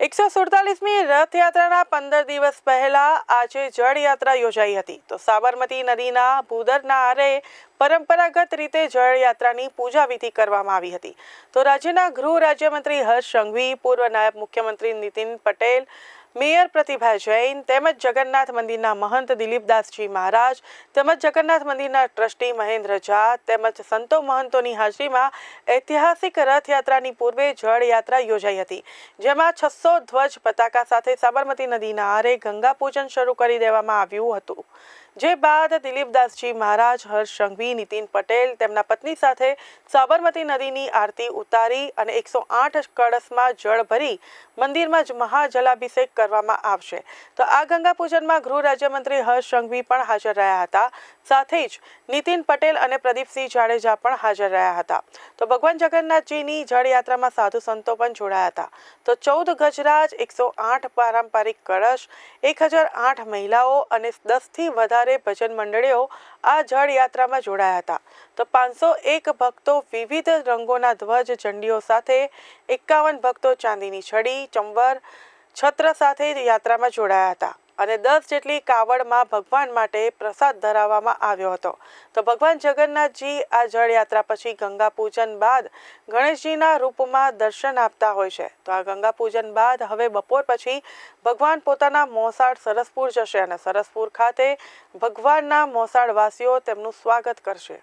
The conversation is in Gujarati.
એકસો સુડતાલીસમી રથયાત્રાના પંદર દિવસ પહેલા આજે જળયાત્રા યોજાઈ હતી. તો સાબરમતી નદીના ભૂદરના આરે પરંપરાગત રીતે જળયાત્રાની પૂજા વિધિ કરવામાં આવી હતી. તો રાજ્યના ગૃહ રાજ્યમંત્રી હર્ષ સંઘવી, પૂર્વ નાયબ મુખ્યમંત્રી નીતિન પટેલ મેયર પ્રતિભા જૈન તેમજ જગન્નાથ મંદિરના મહંત દિલીપદાસજી મહારાજ તેમજ જગન્નાથ મંદિરના ટ્રસ્ટી મહેન્દ્ર ઝા તેમજ સંતો મહંતોની હાજરીમાં ઐતિહાસિક રથયાત્રાની પૂર્વે જળયાત્રા યોજાઈ હતી, જેમાં છસો ધ્વજ પતાકા સાથે સાબરમતી નદીના આરે ગંગા પૂજન શરૂ કરી દેવામાં આવ્યું હતું. જે બાદ દિલીપદાસજી મહારાજ હર્ષ સંઘવી નીતિન પટેલ તેમના પત્ની સાથે સાબરમતી નદીની આરતી ઉતારી અને એકસો આઠ કળશમાં જળ ભરી મંદિરમાં જ મહાજલાભિષેક કરવામાં આવશે. તો આ ગંગા પૂજનમાં ગૃહ રાજ્યમંત્રી હર્ષ સંઘવી પણ હાજર રહ્યા હતા. સાથે જ નીતિન પટેલ અને પ્રદીપસિંહ જાડેજા પણ હાજર રહ્યા હતા. તો ભગવાન જગન્નાથજીની જળયાત્રામાં સાધુ સંતો પણ જોડાયા હતા. તો ચૌદ ગજરાજ, એકસો આઠ પારંપરિક કળશ, એક હજાર આઠ મહિલાઓ અને દસથી વધારે ભજન મંડળીઓ આ જળયાત્રામાં જોડાયા હતા. તો પાંચસો એક ભક્તો વિવિધ રંગોના ધ્વજ, ઝંડીઓ સાથે એકાવન ભક્તો ચાંદીની છડી, ચંબર, છત્ર સાથે યાત્રામાં જોડાયા હતા. અને દસ જેટલી કાવડમાં ભગવાન માટે પ્રસાદ ધરાવવામાં આવ્યો હતો. તો ભગવાન જગન્નાથજી આ જળયાત્રા પછી ગંગા પૂજન બાદ ગણેશજીના રૂપમાં દર્શન આપતા હોય છે. તો આ ગંગા પૂજન બાદ હવે બપોર પછી ભગવાન પોતાના મોસાળ સરસપુર જશે અને સરસપુર ખાતે ભગવાનના મોસાળવાસીઓ તેમનું સ્વાગત કરશે.